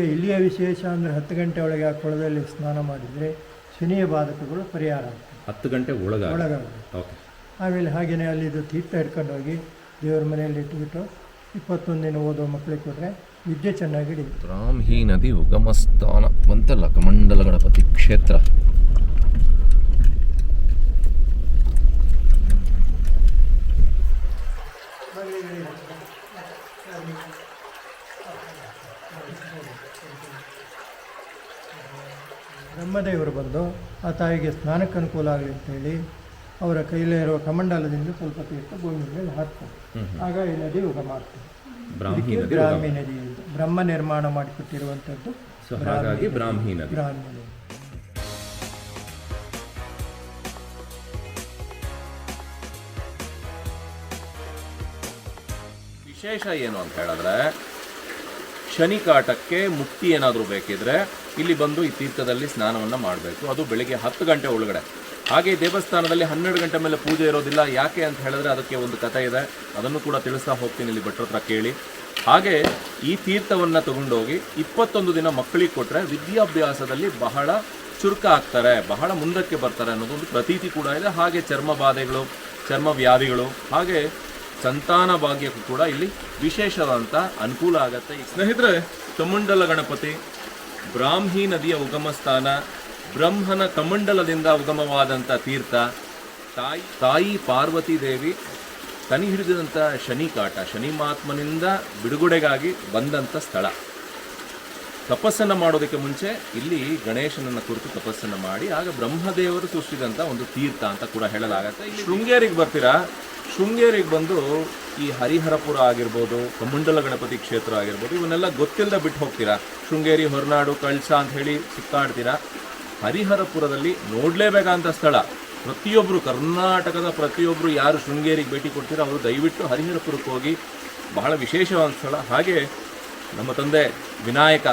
ಇಲ್ಲಿಯ ವಿಶೇಷ ಅಂದರೆ ಹತ್ತು ಗಂಟೆ ಒಳಗೆ ಆ ಕೊಳದಲ್ಲಿ ಸ್ನಾನ ಮಾಡಿದರೆ ಶನಿಯ ಬಾಧಕಗಳು ಪರಿಹಾರ ಆಗ್ತದೆ. ಹತ್ತು ಗಂಟೆ ಒಳಗೆ ಒಳಗಾಗುತ್ತೆ ಆಮೇಲೆ ಹಾಗೆಯೇ ಅಲ್ಲಿದ್ದು ತೀರ್ಥ ಹಿಡ್ಕೊಂಡು ಹೋಗಿ ದೇವರ ಮನೆಯಲ್ಲಿ ಇಟ್ಬಿಟ್ಟು ಇಪ್ಪತ್ತೊಂದು ದಿನ ಓದೋ ಮಕ್ಕಳಿಗೆ ಕೊಟ್ಟರೆ ವಿದ್ಯೆ ಚೆನ್ನಾಗಿ ಹಿಡಿಯುತ್ತೆ. ಹೀ ನದಿ ಉಗಮ ಸ್ಥಾನ ಬಂತಲ್ಲ ಕಮಂಡಲ ಗಣಪತಿ ಕ್ಷೇತ್ರ. ಬ್ರಹ್ಮದೇವರು ಬಂದು ಆ ತಾಯಿಗೆ ಸ್ನಾನಕ್ಕೆ ಅನುಕೂಲ ಆಗಲಿ ಅಂತೇಳಿ ಅವರ ಕೈಲೇ ಇರುವ ಕಮಂಡಲದಿಂದ ಸ್ವಲ್ಪ ತೀರ್ಥ ಭೂಮಿ ಮೇಲೆ ಹಾಕ್ತಾರೆ ಆಗ ಈ ನದಿ ಉಗಮ ಆಗ್ತದೆ. ಬ್ರಾಹ್ಮಿ ನದಿ ಬ್ರಾಹ್ಮಿ ನಿರ್ಮಾಣ ಮಾಡಿಕೊಟ್ಟಿರುವಂಥದ್ದು ಹಾಗಾಗಿ ಬ್ರಾಹ್ಮಿ ನದಿ. ಬ್ರಾಹ್ಮಿ ನದಿ. ವಿಶೇಷ ಏನು ಅಂತ ಹೇಳಿದ್ರೆ ಶನಿ ಕಾಟಕ್ಕೆ ಮುಕ್ತಿ ಏನಾದರೂ ಬೇಕಿದ್ರೆ ಇಲ್ಲಿ ಬಂದು ಈ ತೀರ್ಥದಲ್ಲಿ ಸ್ನಾನವನ್ನು ಮಾಡಬೇಕು. ಅದು ಬೆಳಿಗ್ಗೆ ಹತ್ತು ಗಂಟೆ ಒಳಗಡೆ. ಹಾಗೆ ದೇವಸ್ಥಾನದಲ್ಲಿ ಹನ್ನೆರಡು ಗಂಟೆ ಮೇಲೆ ಪೂಜೆ ಇರೋದಿಲ್ಲ. ಯಾಕೆ ಅಂತ ಹೇಳಿದ್ರೆ ಅದಕ್ಕೆ ಒಂದು ಕಥೆ ಇದೆ. ಅದನ್ನು ಕೂಡ ತಿಳಿಸ್ತಾ ಹೋಗ್ತೀನಿ ಇಲ್ಲಿ ಭಟ್ರ ಹತ್ರ ಕೇಳಿ. ಹಾಗೆ ಈ ತೀರ್ಥವನ್ನು ತಗೊಂಡೋಗಿ ಇಪ್ಪತ್ತೊಂದು ದಿನ ಮಕ್ಕಳಿಗೆ ಕೊಟ್ಟರೆ ವಿದ್ಯಾಭ್ಯಾಸದಲ್ಲಿ ಬಹಳ ಚುರುಕ ಆಗ್ತಾರೆ. ಬಹಳ ಮುಂದಕ್ಕೆ ಬರ್ತಾರೆ ಅನ್ನೋದೊಂದು ಪ್ರತೀತಿ ಕೂಡ ಇದೆ. ಹಾಗೆ ಚರ್ಮ ಬಾಧೆಗಳು, ಚರ್ಮ ವ್ಯಾಧಿಗಳು, ಹಾಗೆ ಸಂತಾನ ಭಾಗ್ಯಕ್ಕೂ ಕೂಡ ಇಲ್ಲಿ ವಿಶೇಷವಾದಂಥ ಅನುಕೂಲ ಆಗತ್ತೆ. ಸ್ನೇಹಿತರೆ ಚಮುಂಡಲ ಗಣಪತಿ ಬ್ರಾಹ್ಮಿ ನದಿಯ ಉಗಮ ಸ್ಥಾನ, ಬ್ರಹ್ಮನ ಕಮಂಡಲದಿಂದ ಉಗಮವಾದಂಥ ತೀರ್ಥ, ತಾಯಿ ತಾಯಿ ಪಾರ್ವತಿ ದೇವಿ ತನಿ ಹಿಡಿದಂಥ ಶನಿ ಕಾಟ ಶನಿ ಮಹಾತ್ಮನಿಂದ ಬಿಡುಗಡೆಗಾಗಿ ಬಂದಂಥ ಸ್ಥಳ. ತಪಸ್ಸನ್ನ ಮಾಡೋದಕ್ಕೆ ಮುಂಚೆ ಇಲ್ಲಿ ಗಣೇಶನನ್ನ ಕುರಿತು ತಪಸ್ಸನ್ನು ಮಾಡಿ, ಆಗ ಬ್ರಹ್ಮದೇವರು ಸೃಷ್ಟಿಸಿದಂಥ ಒಂದು ತೀರ್ಥ ಅಂತ ಕೂಡ ಹೇಳಲಾಗತ್ತೆ. ಶೃಂಗೇರಿಗೆ ಬರ್ತೀರಾ? ಶೃಂಗೇರಿಗೆ ಬಂದು ಈ ಹರಿಹರಪುರ ಆಗಿರ್ಬೋದು ಕಮಂಡಲ ಗಣಪತಿ ಕ್ಷೇತ್ರ ಆಗಿರ್ಬೋದು, ಇವನ್ನೆಲ್ಲ ಗೊತ್ತಿಲ್ಲದೆ ಬಿಟ್ಟು ಹೋಗ್ತೀರಾ? ಶೃಂಗೇರಿ, ಹೊರನಾಡು, ಕಳ್ಸ ಅಂತ ಹೇಳಿ ಸುತ್ತಾಡ್ತೀರಾ ಹರಿಹರಪುರದಲ್ಲಿ ನೋಡಲೇಬೇಕಾದಂಥ ಸ್ಥಳ. ಪ್ರತಿಯೊಬ್ಬರು ಕರ್ನಾಟಕದ ಪ್ರತಿಯೊಬ್ಬರು ಯಾರು ಶೃಂಗೇರಿಗೆ ಭೇಟಿ ಕೊಡ್ತೀರೋ ಅವರು ದಯವಿಟ್ಟು ಹರಿಹರಪುರಕ್ಕೆ ಹೋಗಿ ಬಹಳ ವಿಶೇಷವಾದ ಸ್ಥಳ. ಹಾಗೆ ನಮ್ಮ ತಂದೆ ವಿನಾಯಕ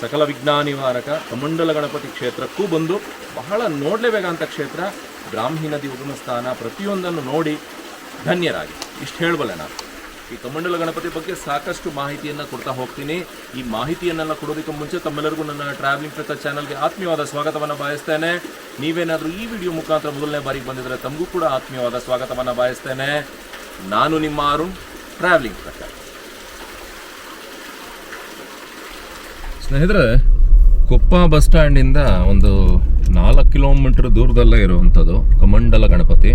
ಸಕಲ ವಿಜ್ಞಾನಿವಾರಕ ಕಮಂಡಲ ಗಣಪತಿ ಕ್ಷೇತ್ರಕ್ಕೂ ಬಂದು ಬಹಳ ನೋಡಲೇಬೇಕಾದಂಥ ಕ್ಷೇತ್ರ ಬ್ರಾಹ್ಮಿ ನದಿ ಉಗಮ ಸ್ಥಾನ ಪ್ರತಿಯೊಂದನ್ನು ನೋಡಿ ಧನ್ಯರಾಗಿ. ಇಷ್ಟು ಹೇಳಬಲ್ಲೆ ನಾನು. ಈ ಕಮಂಡಲ ಗಣಪತಿ ಬಗ್ಗೆ ಸಾಕಷ್ಟು ಮಾಹಿತಿಯನ್ನು ಕೊಡ್ತಾ ಹೋಗ್ತೀನಿ. ಈ ಮಾಹಿತಿಯನ್ನೆಲ್ಲ ಕೊಡೋದಕ್ಕೆ ಮುಂಚೆ ತಮ್ಮೆಲ್ಲರಿಗೂ ನನ್ನ ಟ್ರಾವೆಲಿಂಗ್ ಪ್ರತ ಚಾನಲ್ಗೆ ಆತ್ಮೀಯವಾದ ಸ್ವಾಗತವನ್ನು ಬಯಸ್ತೇನೆ. ನೀವೇನಾದರೂ ಈ ವಿಡಿಯೋ ಮುಖಾಂತರ ಮೊದಲನೇ ಬಾರಿಗೆ ಬಂದಿದ್ದರೆ ತಮಗೂ ಕೂಡ ಆತ್ಮೀಯವಾದ ಸ್ವಾಗತವನ್ನು ಬಯಸ್ತೇನೆ. ನಾನು ನಿಮ್ಮ ಅರುಣ್ ಟ್ರಾವೆಲಿಂಗ್ ಪ್ರಕಾರ ಸ್ನೇಹಿತರೆ, ಕೊಪ್ಪ ಬಸ್ ಸ್ಟ್ಯಾಂಡಿಂದ ಒಂದು ನಾಲ್ಕು ಕಿಲೋಮೀಟರ್ ದೂರದಲ್ಲೇ ಇರುವಂಥದ್ದು ಕಮಂಡಲ ಗಣಪತಿ.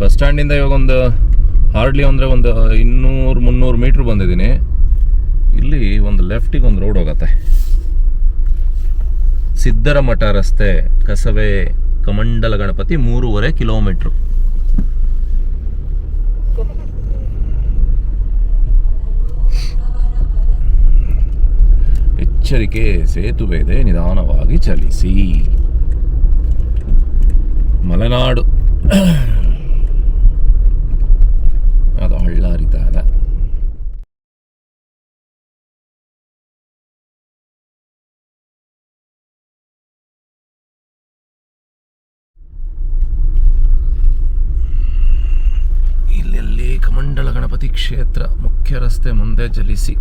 ಬಸ್ ಸ್ಟ್ಯಾಂಡಿಂದ ಇವಾಗ ಒಂದು ಹಾರ್ಡ್ಲಿ ಅಂದರೆ ಒಂದು ಇನ್ನೂರು ಮುನ್ನೂರು ಮೀಟ್ರ್ ಬಂದಿದ್ದೀನಿ. ಇಲ್ಲಿ ಒಂದು ಲೆಫ್ಟಿಗೆ ಒಂದು ರೋಡ್ ಹೋಗತ್ತೆ. ಸಿದ್ದರ ಮಠ ರಸ್ತೆ, ಕಸವೆ, ಕಮಂಡಲ ಗಣಪತಿ ಮೂರುವರೆ ಕಿಲೋಮೀಟ್ರು. ಎಚ್ಚರಿಕೆ ಸೇತುವೆ ಇದೆ ನಿಧಾನವಾಗಿ ಚಲಿಸಿ. ಮಲೆನಾಡು. ಅದು ಹಳ್ಳ ಇದೆ ಇಲ್ಲೆಲ್ಲಿ ಕಮಂಡಲ ಗಣಪತಿ ಕ್ಷೇತ್ರ ಮುಖ್ಯ ರಸ್ತೆ ಮುಂದೆ ಚಲಿಸಿ.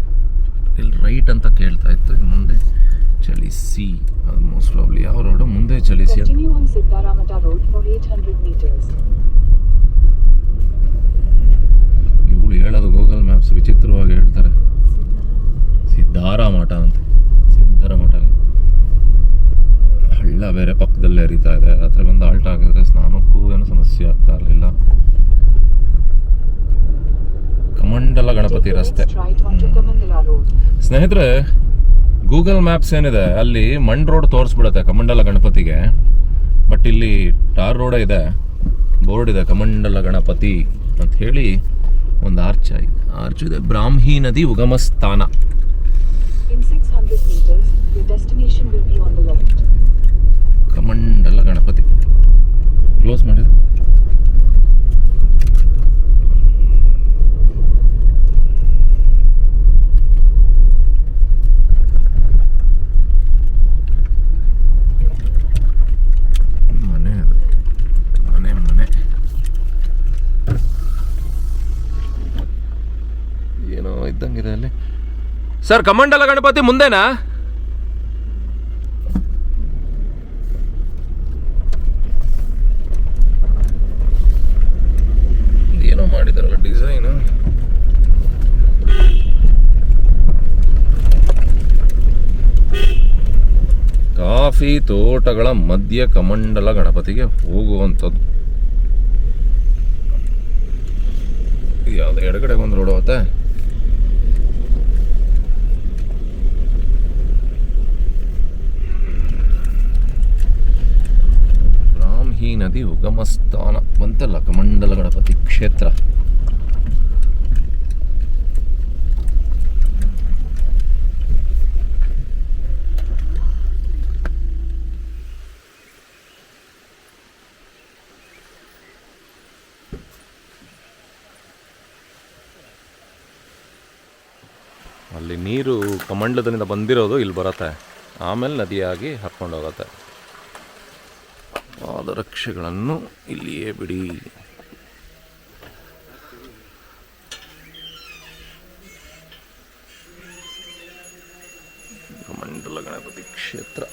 ಇಲ್ಲಿ ರೈಟ್ ಅಂತ ಕೇಳ್ತಾ ಇತ್ತು ಇದು ಮುಂದೆ ಚಲಿಸಿ ಅದು ಮೋಸ್ಟ್ ಪ್ರಾಬ್ಲಿ ಯಾವ ರೋಡು ಮುಂದೆ ಚಲಿಸಿ ಅಂತ. Continue on Siddharamata Road for 800 meters. ಇವಳು ಹೇಳೋದು ಗೂಗಲ್ ಮ್ಯಾಪ್ಸ್ ವಿಚಿತ್ರವಾಗಿ ಹೇಳ್ತಾರೆ. ಸಿದ್ಧಾರ ಮಠ ಅಂತ. ಸಿದ್ಧಾರ ಮಠ ಹಳ್ಳ ಬೇರೆ ಪಕ್ಕದಲ್ಲೇ ಹರಿತಾ ಇದೆ ರಾತ್ರಿ ಬಂದು ಆಲ್ಟ್ ಆಗಿದ್ರೆ ಸ್ನಾನಕ್ಕೂ ಏನು ಸಮಸ್ಯೆ ಆಗ್ತಾ ಇರಲಿಲ್ಲ Take ರಸ್ತೆ. ಸ್ನೇಹಿತರೆ ಗೂಗಲ್ ಮ್ಯಾಪ್ಸ್ ಏನಿದೆ ಅಲ್ಲಿ ಮಣ್ ರೋಡ್ ತೋರಿಸ್ಬಿಡುತ್ತೆ ಕಮಂಡಲ ಗಣಪತಿಗೆ. ಬಟ್ ಇಲ್ಲಿ ಟಾರ್ ರೋಡ ಇದೆ ಬೋರ್ಡ್ ಇದೆ ಕಮಂಡಲ ಗಣಪತಿ ಅಂತ ಹೇಳಿ ಒಂದು ಆರ್ಚ್ ಇದೆ. ಆರ್ಚ್ ಇದೆ ಬ್ರಾಹ್ಮಿ ನದಿ ಉಗಮ ಸ್ಥಾನ 600 meters, your destination will be on the left. Kamandala Ganapati. Close ಮಾಡಿದ ಮನೆ ಅದು ಮನೆ ಮನೆ ಏನೋ ಇದ್ದಂಗಿದೆ ಅಲ್ಲಿ ಸರ್ ಕಮಂಡಲ ಗಣಪತಿ ಮುಂದೆನಾ? ಏನೋ ಮಾಡಿದಾರಲ್ಲ ಡಿಸೈನ್ ಕಾಫಿ ತೋಟಗಳ ಮಧ್ಯ ಕಮಂಡಲ ಗಣಪತಿಗೆ ಹೋಗುವಂಥದ್ದು. ಯಾವ್ದು ಎಡಗಡೆ ಒಂದು ರೋಡ್ ಹೋಗುತ್ತೆ ಬ್ರಾಹ್ಮಿ ನದಿ ಉಗಮ ಸ್ಥಾನ ಬಂತಲ್ಲ ಕಮಂಡಲ ಗಣಪತಿ ಕ್ಷೇತ್ರ. ಅಲ್ಲಿ ನೀರು ಕಮಂಡಲದಿಂದ ಬಂದಿರೋದು ಇಲ್ಲಿ ಬರುತ್ತೆ. ಆಮೇಲೆ ನದಿಯಾಗಿ ಹರ್ಕೊಂಡು ಹೋಗುತ್ತೆ. ಪಾದರಕ್ಷೆಗಳನ್ನು ಇಲ್ಲಿಯೇ ಬಿಡಿ. ಮಂಡಲ ಗಣಪತಿ ಕ್ಷೇತ್ರ.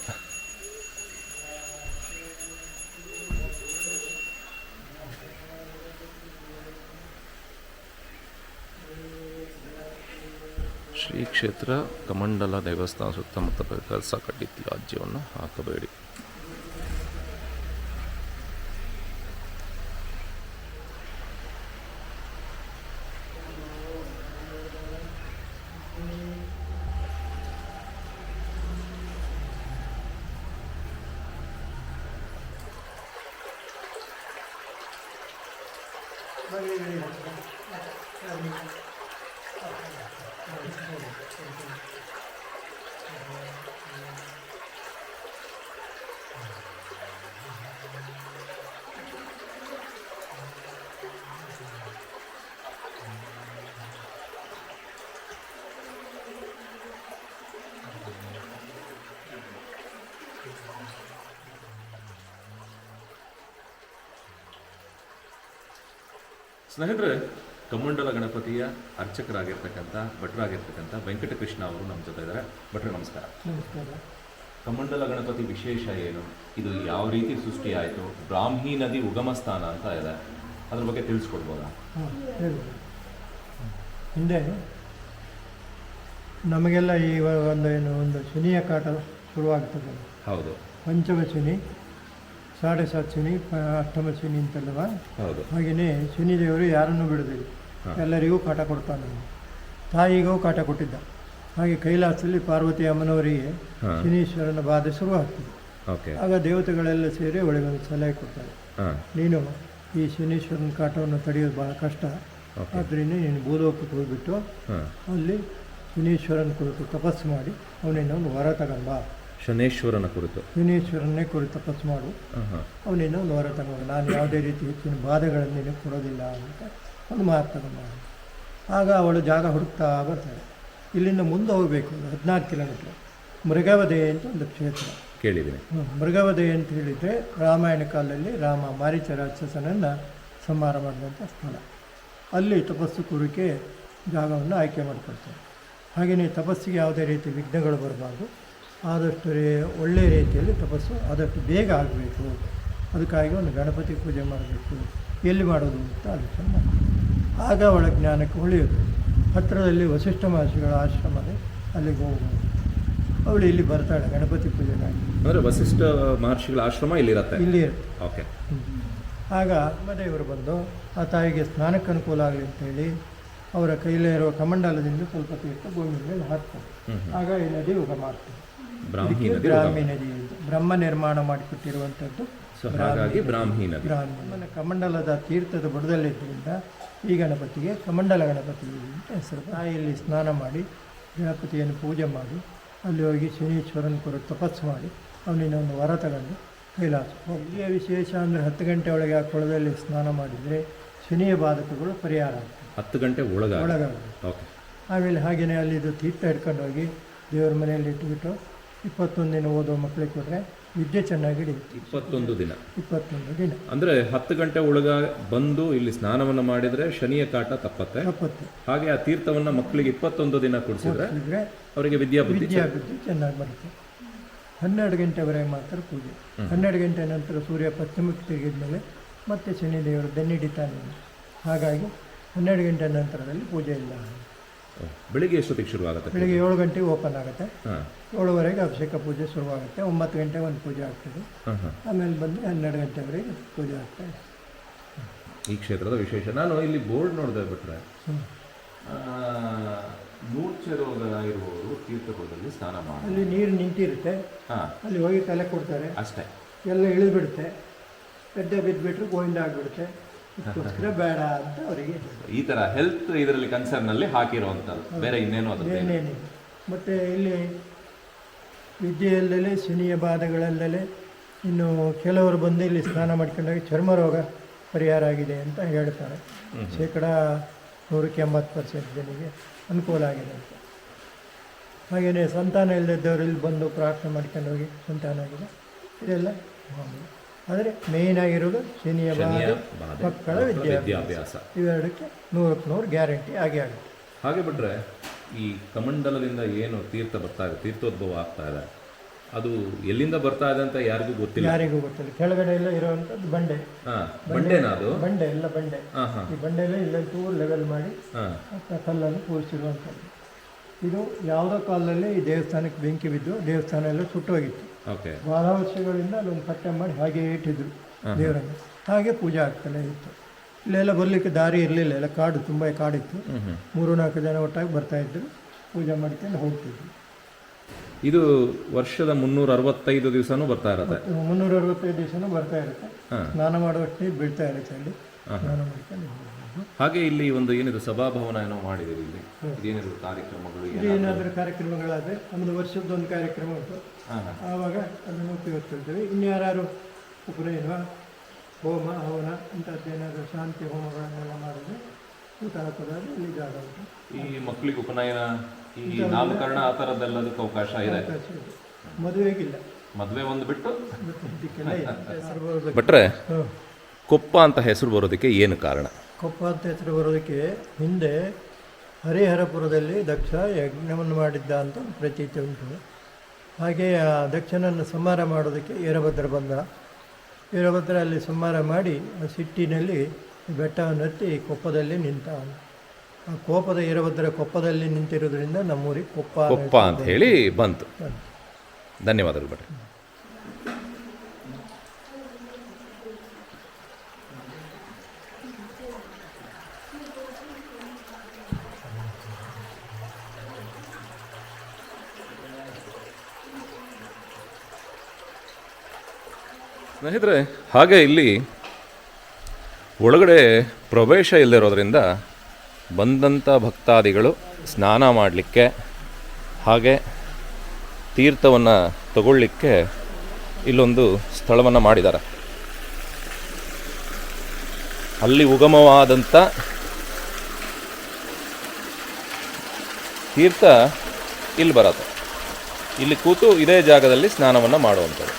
ಶ್ರೀ ಕ್ಷೇತ್ರ ಕಮಂಡಲ ದೇವಸ್ಥಾನ ಸುತ್ತಮುತ್ತ ಕಲಸ ಕಡ್ಡಿ ತ್ಯಾಜ್ಯವನ್ನು ಹಾಕಬೇಡಿ. いいね。ಸ್ನೇಹಿತರೆ ಕಮಂಡಲ ಗಣಪತಿಯ ಅರ್ಚಕರಾಗಿರ್ತಕ್ಕಂಥ ಭಟ್ರಾಗಿರ್ತಕ್ಕಂಥ ವೆಂಕಟಕೃಷ್ಣ ಅವರು ನಮ್ಮ ಜೊತೆ ಇದ್ದಾರೆ. ಭಟ್ರ ನಮಸ್ಕಾರ. ನಮಸ್ಕಾರ. ಕಮಂಡಲ ಗಣಪತಿ ವಿಶೇಷ ಏನು? ಇದು ಯಾವ ರೀತಿ ಸೃಷ್ಟಿಯಾಯಿತು ಬ್ರಾಹ್ಮಿ ನದಿ ಉಗಮ ಸ್ಥಾನ ಅಂತ ಇದೆ. ಅದ್ರ ಬಗ್ಗೆ ತಿಳಿಸ್ಕೊಡ್ಬೋದಾ? ಹಿಂದೆ ನಮಗೆಲ್ಲ ಈ ಒಂದು ಏನು ಒಂದು ಶನಿಯ ಕಾಟ ಶುರುವಾಗ್ತದೆ. ಹೌದು. ಪಂಚಮ ಶನಿ ಸಾಡೆ ಸಾತ್ ಶನಿ ಅಷ್ಟಮ ಶನಿ ಅಂತಲ್ಲವ? ಹೌದು. ಹಾಗೆಯೇ ಶನಿದೇವರು ಯಾರನ್ನೂ ಬಿಡೋದಿಲ್ಲ. ಎಲ್ಲರಿಗೂ ಕಾಟ ಕೊಡ್ತಾನೆ. ತಾಯಿಗೂ ಕಾಟ ಕೊಟ್ಟಿದ್ದ. ಹಾಗೆ ಕೈಲಾಸದಲ್ಲಿ ಪಾರ್ವತಿ ಅಮ್ಮನವರಿಗೆ. ಶನೀಶ್ವರನ ಬಾಧೆ ಶುರುವಾಗ್ತದೆ. ಆಗ ದೇವತೆಗಳೆಲ್ಲ ಸೇರಿ ಒಳಗೆ ಒಂದು ಸಲಹೆ ಕೊಡ್ತಾರೆ. ನೀನು ಈ ಶನೀಶ್ವರನ ಕಾಟವನ್ನು ತಡೆಯೋದು ಭಾಳ ಕಷ್ಟ. ಆದ್ದರಿಂದ ನೀನು ಭೂಲೋಕಕ್ಕೆ ಹೋಗ್ಬಿಟ್ಟು ಅಲ್ಲಿ ಶನೀಶ್ವರನ ಕುರಿತು ತಪಸ್ಸು ಮಾಡಿ ಅವನಿಂದ ಒಂದು ಹೊರ ತಗೊಂಡ ಶನೇಶ್ವರನ ಕುರಿತು. ಶನೇಶ್ವರನ್ನೇ ಕುರಿತು ತಪಸ್ಸು ಮಾಡು. ಅವನಿಂದ ಒಂದು ತಗೊಂಡು ನಾನು ಯಾವುದೇ ರೀತಿ ಹೆಚ್ಚಿನ ಬಾಧೆಗಳನ್ನು ಕೊಡೋದಿಲ್ಲ ಅಂತ ಒಂದು ಮಾತು ತಗೊಂಡು ಆಗ ಅವಳು ಜಾಗ ಹುಡುಕ್ತಾ ಬರ್ತಾಳೆ. ಇಲ್ಲಿಂದ ಮುಂದೆ ಹೋಗಬೇಕು. ಹದಿನಾಲ್ಕು ಕಿಲೋಮೀಟ್ರ್. ಮೃಗವಧೆ ಅಂತ ಒಂದು ಕ್ಷೇತ್ರ. ಕೇಳಿದ್ದೀನಿ. ಹ್ಞೂ ಮೃಗವಧೆ ಅಂತ ಹೇಳಿದರೆ ರಾಮಾಯಣ ಕಾಲದಲ್ಲಿ ರಾಮ ಮಾರೀಚ ರಾಕ್ಷಸನನ್ನು ಸಂಹಾರ ಮಾಡಿದಂಥ ಸ್ಥಳ. ಅಲ್ಲಿ ತಪಸ್ಸು ಕೂರಿಕೆ ಜಾಗವನ್ನು ಆಯ್ಕೆ ಮಾಡಿಕೊಳ್ತಾರೆ ಹಾಗೆಯೇ ತಪಸ್ಸಿಗೆ ಯಾವುದೇ ರೀತಿ ವಿಘ್ನಗಳು ಬರಬಾರ್ದು. ಆದಷ್ಟು ರೇ ಒಳ್ಳೆಯ ರೀತಿಯಲ್ಲಿ ತಪಸ್ಸು ಆದಷ್ಟು ಬೇಗ ಆಗಬೇಕು. ಅದಕ್ಕಾಗಿ ಒಂದು ಗಣಪತಿ ಪೂಜೆ ಮಾಡಬೇಕು. ಎಲ್ಲಿ ಮಾಡೋದು ಅಂತ ಆಲೋಚನೆ ಮಾಡಿ ಆಗ ಅವಳ ಜ್ಞಾನಕ್ಕೆ ಉಳಿಯೋದು ಹತ್ತಿರದಲ್ಲಿ ವಸಿಷ್ಠ ಮಹರ್ಷಿಗಳ ಆಶ್ರಮದ ಅಲ್ಲಿಗೆ ಹೋಗುವುದು. ಅವಳು ಇಲ್ಲಿ ಬರ್ತಾಳೆ ಗಣಪತಿ ಪೂಜೆಗಾಗಿ. ಅಂದರೆ ವಸಿಷ್ಠ ಮಹರ್ಷಿಗಳ ಆಶ್ರಮ ಇಲ್ಲಿರುತ್ತೆ? ಇಲ್ಲಿ ಓಕೆ. ಆಗ ಮನೆಯವರು ಬಂದು ಆ ತಾಯಿಗೆ ಸ್ನಾನಕ್ಕೆ ಅನುಕೂಲ ಆಗಲಿ ಅಂತೇಳಿ ಅವರ ಕೈಲೇ ಇರುವ ಕಮಂಡಲದಿಂದ ಸ್ವಲ್ಪ ತೀರ್ಥ ಭೂಮಿ ಮೇಲೆ ಹಾಕ್ತಾರೆ. ಆಗ ಈ ನದಿ ಉಗಮ ಆಗ್ತದೆ. ಬ್ರಾಹ್ಮಿ ನದಿ ಬ್ರಾಹ್ಮಿ ನದಿ ಬ್ರಹ್ಮ ನಿರ್ಮಾಣ ಮಾಡಿಕೊಟ್ಟಿರುವಂಥದ್ದು ಸೊ ಹಾಗಾಗಿ ಬ್ರಾಹ್ಮಿ ನದಿ. ಬ್ರಾಹ್ಮಣ ಕಮಂಡಲದ ತೀರ್ಥದ ಬುಡದಲ್ಲಿದ್ದರಿಂದ ಈ ಗಣಪತಿಗೆ ಕಮಂಡಲ ಗಣಪತಿ ಅಂತ ಹೆಸರು. ತಾಯಿಯಲ್ಲಿ ಸ್ನಾನ ಮಾಡಿ ಗಣಪತಿಯನ್ನು ಪೂಜೆ ಮಾಡಿ ಅಲ್ಲಿ ಹೋಗಿ ಶನೀಶ್ವರನ ಕುರಿತು ತಪಸ್ಸು ಮಾಡಿ ಅವನಿಂದ ಒಂದು ವರ ತಗೊಂಡು ಕೈಲಾಸ ಹೋಗಿ. ಇಲ್ಲಿಯ ವಿಶೇಷ ಅಂದರೆ ಹತ್ತು ಗಂಟೆ ಒಳಗೆ ಆ ಕೊಳದಲ್ಲಿ ಸ್ನಾನ ಮಾಡಿದರೆ ಶನಿಯ ಬಾಧಕಗಳು ಪರಿಹಾರ ಆಗ್ತದೆ. ಹತ್ತು ಗಂಟೆ ಒಳಗೆ ಒಳಗಾಗುತ್ತೆ ಆಮೇಲೆ ಹಾಗೆಯೇ ಅಲ್ಲಿದ್ದು ತೀರ್ಥ ಹಿಡ್ಕೊಂಡು ಹೋಗಿ ದೇವರ ಮನೆಯಲ್ಲಿ ಇಟ್ಬಿಟ್ಟು ಇಪ್ಪತ್ತೊಂದು ದಿನ ಓದೋ ಮಕ್ಕಳಿಗೆ ಕೊಟ್ಟರೆ ವಿದ್ಯೆ ಚೆನ್ನಾಗಿ ಹಿಡಿಯುತ್ತೆ. ಇಪ್ಪತ್ತೊಂದು ದಿನ. ಇಪ್ಪತ್ತೊಂದು ದಿನ. ಅಂದರೆ ಹತ್ತು ಗಂಟೆ ಒಳಗ ಬಂದು ಇಲ್ಲಿ ಸ್ನಾನವನ್ನು ಮಾಡಿದರೆ ಶನಿಯ ಕಾಟ ತಪ್ಪತ್ತೆ. ತಪ್ಪತ್ತೆ. ಹಾಗೆ ಆ ತೀರ್ಥವನ್ನು ಮಕ್ಕಳಿಗೆ ಇಪ್ಪತ್ತೊಂದು ದಿನ ಕುಡಿಸಿದ್ರೆ ಅವರಿಗೆ ವಿದ್ಯಾಬುದ್ಧಿ ವಿದ್ಯಾಬುದ್ಧಿ ಚೆನ್ನಾಗಿ ಬರುತ್ತೆ. ಹನ್ನೆರಡು ಗಂಟೆವರೆಗೆ ಮಾತ್ರ ಪೂಜೆ. ಹನ್ನೆರಡು ಗಂಟೆ ನಂತರ ಸೂರ್ಯ ಪಶ್ಚಿಮಕ್ಕೆ ಮೇಲೆ ಮತ್ತೆ ಶನಿದೇವರು ಬೆನ್ನಿಡಿತಾನೆ ಹಾಗಾಗಿ ಹನ್ನೆರಡು ಗಂಟೆ ನಂತರದಲ್ಲಿ ಪೂಜೆ ಇಲ್ಲ. ಬೆಳಿಗ್ಗೆ ಎಷ್ಟೊತ್ತಿಗೆ ಶುರು ಆಗುತ್ತೆ ಬೆಳಿಗ್ಗೆ ಏಳು ಗಂಟೆಗೆ ಓಪನ್ ಆಗುತ್ತೆ. ಏಳುವರೆಗೆ ಅಭಿಷೇಕ ಪೂಜೆ ಶುರುವಾಗುತ್ತೆ. ಒಂಬತ್ತು ಗಂಟೆಗೆ ಒಂದು ಪೂಜೆ ಆಗ್ತದೆ. ಆಮೇಲೆ ಬಂದು ಹನ್ನೆರಡು ಗಂಟೆವರೆಗೆ ಪೂಜೆ ಆಗ್ತದೆ. ಈ ಕ್ಷೇತ್ರದ ವಿಶೇಷ. ನಾನು ಇಲ್ಲಿ ಬೋರ್ಡ್ ನೋಡಿದೆ ಬಿಟ್ರೆ ಹ್ಮ್. ಮೂರ್ಛೆ ರೋಗ ಇರುವವರು ತೀರ್ಥದಲ್ಲಿ ಸ್ನಾನ ಮಾಡಿ ಅಲ್ಲಿ ನೀರು ನಿಂತಿರುತ್ತೆ. ಅಲ್ಲಿ ಹೋಗಿ ತಲೆ ಕೊಡ್ತಾರೆ. ಅಷ್ಟೇ. ಎಲ್ಲ ಇಳಿದ್ಬಿಡುತ್ತೆ. ಗಡ್ಡೆ ಬಿದ್ದುಬಿಟ್ರೆ ಗೋವಿಂದ ಆಗಿಬಿಡುತ್ತೆ. ಅದಕ್ಕೋಸ್ಕರ ಬೇಡ ಅಂತ ಅವರಿಗೆ ಈ ತರ ಹೆಲ್ತ್ ಇದರಲ್ಲಿ ಕನ್ಸರ್ನ್ ಅಲ್ಲಿ ಹಾಕಿರುವಂತದ್ದು ಬೇರೆ ಇನ್ನೇನು ಅದು ಮತ್ತೆ ಮತ್ತು ಇಲ್ಲಿ ವಿದ್ಯೆಯಲ್ಲೇ ಶನಿಯ ಬಾಧಗಳಲ್ಲೇ ಇನ್ನು ಕೆಲವರು ಬಂದು ಇಲ್ಲಿ ಸ್ನಾನ ಮಾಡ್ಕೊಂಡಾಗ ಚರ್ಮ ರೋಗ ಪರಿಹಾರ ಆಗಿದೆ ಅಂತ ಹೇಳ್ತಾರೆ. ಶೇಕಡ ನೂರಕ್ಕೆ ಎಂಬತ್ತು ಪರ್ಸೆಂಟ್ ಜನಿಗೆ ಅನುಕೂಲ ಆಗಿದೆ ಅಂತ. ಹಾಗೆಯೇ ಸಂತಾನ ಇಲ್ಲದಿದ್ದವರು ಇಲ್ಲಿ ಬಂದು ಪ್ರಾರ್ಥನೆ ಮಾಡ್ಕೊಂಡು ಹೋಗಿ ಸಂತಾನ ಆಗಿದೆ. ಇದೆಲ್ಲ ಮಾಮೂಲಿ. ಆದರೆ ಮೇಯ್ನ್ ಆಗಿರೋದು ಶನಿಯ ಬಾಧೆ ಮಕ್ಕಳ ವಿದ್ಯಾಭ್ಯಾಸ. ಇವೆರಡಕ್ಕೆ ನೂರಕ್ಕೆ ನೂರು ಗ್ಯಾರಂಟಿ ಆಗೇ ಆಗುತ್ತೆ. ಹಾಗೆ ಬಿಟ್ರೆ ಈ ಕಮಂಡಲದಿಂದ ಏನು ತೀರ್ಥ ಬರ್ತಾ ಇದೆ ತೀರ್ಥೋದ್ಭವ ಆಗ್ತಾ ಇದೆ ಅದು ಎಲ್ಲಿಂದ ಬರ್ತಾ ಇದೆ ಅಂತ ಯಾರಿಗೂ ಗೊತ್ತಿಲ್ಲ. ಯಾರಿಗೂ ಗೊತ್ತಿಲ್ಲ. ಕೆಳಗಡೆ ಎಲ್ಲ ಇರುವಂಥದ್ದು ಬಂಡೆ. ಹಾ ಬಂಡೆನಾ ಅದು? ಬಂಡೆ ಎಲ್ಲ ಬಂಡೆ. ಈ ಬಂಡೆಲ್ಲ ಇಲ್ಲಲ್ಲಿ ಟೂರ್ ಲೆವೆಲ್ ಮಾಡಿ ಕಲ್ಲನ್ನು ಕೂರಿಸಿರುವಂಥದ್ದು. ಇದು ಯಾವುದೋ ಕಾಲದಲ್ಲಿ ಈ ದೇವಸ್ಥಾನಕ್ಕೆ ಬೆಂಕಿ ಬಿದ್ದು ದೇವಸ್ಥಾನ ಎಲ್ಲ ಸುಟ್ಟೋಗಿತ್ತು. ಬಹಳ ವರ್ಷಗಳಿಂದ ಅಲ್ಲೊಂದು ಪಟ್ಟೆ ಮಾಡಿ ಹಾಗೆ ಇಟ್ಟಿದ್ರು ದೇವರನ್ನು. ಹಾಗೆ ಪೂಜೆ ಆಗ್ತಲೇ ಇತ್ತು. ಇಲ್ಲೆಲ್ಲ ಬರಲಿಕ್ಕೆ ದಾರಿ ಇರಲಿಲ್ಲ ಎಲ್ಲ ಕಾಡು ತುಂಬ ಕಾಡಿತ್ತು. ಮೂರು ನಾಲ್ಕು ಜನ ಒಟ್ಟಾಗಿ ಬರ್ತಾಯಿದ್ರು ಪೂಜೆ ಮಾಡ್ಕೊಂಡು ಹೋಗ್ತಿದ್ರು. ಇದು ವರ್ಷದ ಮುನ್ನೂರ ಅರವತ್ತೈದು ದಿವಸನೂ ಬರ್ತಾ ಇರುತ್ತೆ. ಮುನ್ನೂರ ಅರವತ್ತೈದು ದಿವಸನೂ ಬರ್ತಾ ಇರುತ್ತೆ. ಸ್ನಾನ ಮಾಡುವಷ್ಟು ಬೀಳ್ತಾ ಇರುತ್ತೆ ಅಲ್ಲಿ. ಸ್ನಾನ ಮಾಡ್ಕೊಂಡು ಹಾಗೆ ಇಲ್ಲಿ ಒಂದು ಏನಿದೆ ಸಭಾಭವನ ಏನೋ ಮಾಡಿದ್ದೀರಿ ಇಲ್ಲಿ? ಇದೇನಿದ್ರು ಕಾರ್ಯಕ್ರಮಗಳು ಏನಾದರೂ? ಕಾರ್ಯಕ್ರಮಗಳಾದರೆ ವರ್ಷದ ಒಂದು ಕಾರ್ಯಕ್ರಮ ಉಂಟು. ಆವಾಗ ಅದನ್ನು ಉಪಯೋಗಿಸ್ತಿರ್ತೀವಿ. ಇನ್ನು ಯಾರು ಉಪನಯನ ಹೋಮ ಹವನ ಇಂಥದ್ದೇನಾದರೂ ಶಾಂತಿ ಹೋಮಗಳನ್ನೆಲ್ಲ ಮಾಡಿದ್ರೆ ಊಟ ಹಾಕೋದಾದ್ರೆ ಇಲ್ಲಿ ಜಾಗ ಉಂಟು. ಈ ಮಕ್ಕಳಿಗೆ ಉಪನಯನ ಈ ನಾಮಕರಣ ಆ ಥರದ್ದೆಲ್ಲದಕ್ಕೆ ಅವಕಾಶ ಇದೆ. ಅವಕಾಶ ಇದೆ. ಮದುವೆಗಿಲ್ಲ. ಮದುವೆ ಒಂದು ಬಿಟ್ಟು? ಇಲ್ಲ. ಕೊಪ್ಪ ಅಂತ ಹೆಸರು ಬರೋದಕ್ಕೆ ಏನು ಕಾರಣ? ಕೊಪ್ಪ ಅಂತ ಹೆಸರು ಬರೋದಕ್ಕೆ ಹಿಂದೆ ಹರಿಹರಪುರದಲ್ಲಿ ದಕ್ಷ ಯಜ್ಞವನ್ನು ಮಾಡಿದ್ದ ಅಂತ ಒಂದು ಪ್ರತೀತಿ ಉಂಟು. ಹಾಗೆ ಆ ದಕ್ಷನನ್ನು ಸಂಹಾರ ಮಾಡೋದಕ್ಕೆ ವೀರಭದ್ರ ಬಂದ. ವೀರಭದ್ರ ಅಲ್ಲಿ ಸಂಹಾರ ಮಾಡಿ ಆ ಸಿಟ್ಟಿನಲ್ಲಿ ಬೆಟ್ಟವನ್ನು ಹತ್ತಿ ಕೊಪ್ಪದಲ್ಲಿ ನಿಂತ. ಆ ಕೋಪದ ವೀರಭದ್ರ ಕೊಪ್ಪದಲ್ಲಿ ನಿಂತಿರೋದ್ರಿಂದ ನಮ್ಮೂರಿಗೆ ಕೊಪ್ಪ ಕೊಪ್ಪ ಅಂತ ಹೇಳಿ ಬಂತು. ಧನ್ಯವಾದಗಳು ಭಟ್ರೆ. ಸ್ನೇಹಿತರೆ, ಹಾಗೆ ಇಲ್ಲಿ ಒಳಗಡೆ ಪ್ರವೇಶ ಇಲ್ಲದಿರೋದ್ರಿಂದ ಬಂದಂಥ ಭಕ್ತಾದಿಗಳು ಸ್ನಾನ ಮಾಡಲಿಕ್ಕೆ ಹಾಗೆ ತೀರ್ಥವನ್ನು ತಗೊಳ್ಳಿಕ್ಕೆ ಇಲ್ಲೊಂದು ಸ್ಥಳವನ್ನು ಮಾಡಿದ್ದಾರೆ. ಅಲ್ಲಿ ಉಗಮವಾದಂಥ ತೀರ್ಥ ಇಲ್ಲಿ ಬರತ್ತೆ. ಇಲ್ಲಿ ಕೂತು ಇದೇ ಜಾಗದಲ್ಲಿ ಸ್ನಾನವನ್ನು ಮಾಡುವಂಥದ್ದು.